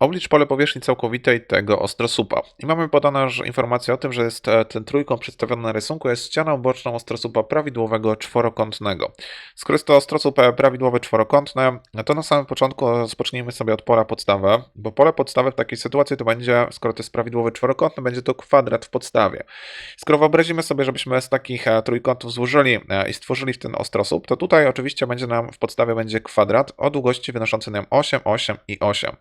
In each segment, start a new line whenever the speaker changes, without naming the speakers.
Oblicz pole powierzchni całkowitej tego ostrosłupa. I mamy podane informację o tym, że jest e, ten trójkąt przedstawiony na rysunku, jest ścianą boczną ostrosłupa prawidłowego czworokątnego. Skoro jest to ostrosłup e, prawidłowy czworokątny, no to na samym początku rozpocznijmy sobie od pola podstawy, bo pole podstawy w takiej sytuacji to będzie, skoro to jest prawidłowy czworokątny, będzie to kwadrat w podstawie. Skoro wyobrazimy sobie, żebyśmy z takich e, trójkątów złożyli i stworzyli w ten ostrosłup, to tutaj oczywiście będzie nam w podstawie będzie kwadrat o długości wynoszącej nam 8, 8 i 8.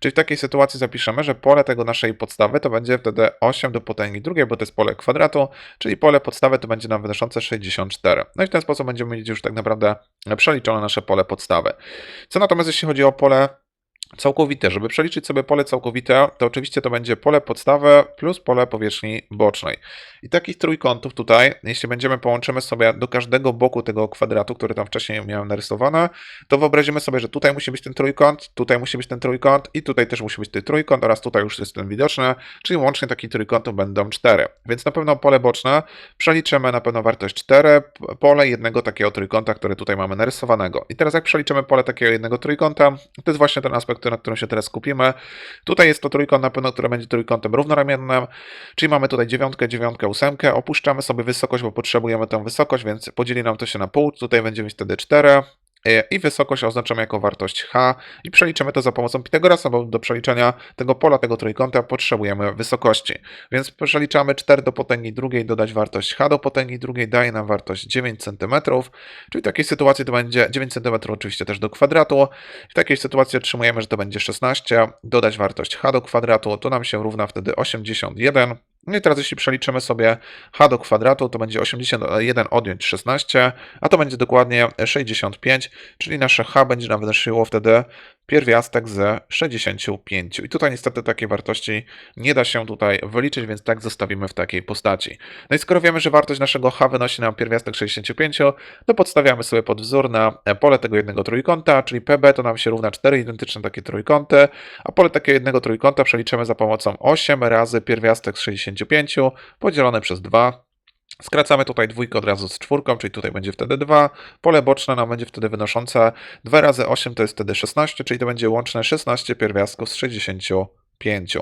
Czyli w takiej sytuacji zapiszemy, że pole tego naszej podstawy to będzie wtedy 8 do potęgi drugiej, bo to jest pole kwadratu, czyli pole podstawy to będzie nam wynoszące 64. No i w ten sposób będziemy mieć już tak naprawdę przeliczone nasze pole podstawy. Co natomiast jeśli chodzi o pole całkowite. Żeby przeliczyć sobie pole całkowite, to oczywiście to będzie pole podstawy plus pole powierzchni bocznej. I takich trójkątów tutaj, jeśli będziemy połączymy sobie do każdego boku tego kwadratu, który tam wcześniej miałem narysowane, to wyobrazimy sobie, że tutaj musi być ten trójkąt, tutaj musi być ten trójkąt i tutaj też musi być ten trójkąt oraz tutaj już jest ten widoczny, czyli łącznie takich trójkątów będą cztery. Więc na pewno pole boczne przeliczymy na pewno wartość 4, pole jednego takiego trójkąta, który tutaj mamy narysowanego. I teraz jak przeliczymy pole takiego jednego trójkąta, to jest właśnie ten aspekt, na którym się teraz skupimy. Tutaj jest to trójkąt na pewno, który będzie trójkątem równoramiennym, czyli mamy tutaj dziewiątkę, dziewiątkę, ósemkę. Opuszczamy sobie wysokość, bo potrzebujemy tę wysokość, więc podzieli nam to się na pół. Tutaj będziemy mieć wtedy 4 i wysokość oznaczamy jako wartość h i przeliczymy to za pomocą Pitagorasa, bo do przeliczenia tego pola, tego trójkąta potrzebujemy wysokości. Więc przeliczamy 4 do potęgi drugiej, dodać wartość h do potęgi drugiej, daje nam wartość 9 cm, czyli w takiej sytuacji to będzie 9 cm oczywiście też do kwadratu. W takiej sytuacji otrzymujemy, że to będzie 16, dodać wartość h do kwadratu, to nam się równa wtedy 81. No i teraz jeśli przeliczymy sobie h do kwadratu, to będzie 81 odjąć 16, a to będzie dokładnie 65, czyli nasze h będzie nam wynosiło wtedy pierwiastek z 65. I tutaj niestety takiej wartości nie da się tutaj wyliczyć, więc tak zostawimy w takiej postaci. No i skoro wiemy, że wartość naszego h wynosi nam pierwiastek 65, to podstawiamy sobie pod wzór na pole tego jednego trójkąta, czyli PB to nam się równa 4 identyczne takie trójkąty, a pole takiego jednego trójkąta przeliczymy za pomocą 8 razy pierwiastek z 65 podzielone przez 2 Skracamy tutaj dwójkę od razu z czwórką, czyli tutaj będzie wtedy 2. Pole boczne nam będzie wtedy wynoszące 2 razy 8 to jest wtedy 16, czyli to będzie łączne 16 pierwiastków z 65.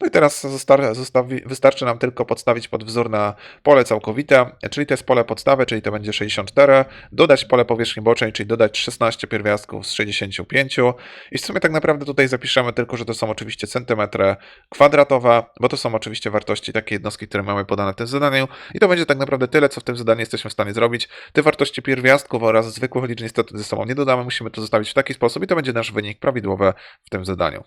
No i teraz zostawi, wystarczy nam tylko podstawić pod wzór na pole całkowite, czyli to jest pole podstawy, czyli to będzie 64, dodać pole powierzchni bocznej, czyli dodać 16 pierwiastków z 65 i w sumie tak naprawdę tutaj zapiszemy tylko, że to są oczywiście centymetry kwadratowe, bo to są oczywiście wartości takie jednostki, które mamy podane w tym zadaniu i to będzie tak naprawdę tyle, co w tym zadaniu jesteśmy w stanie zrobić. Te wartości pierwiastków oraz zwykłych liczb niestety ze sobą nie dodamy, musimy to zostawić w taki sposób i to będzie nasz wynik prawidłowy w tym zadaniu.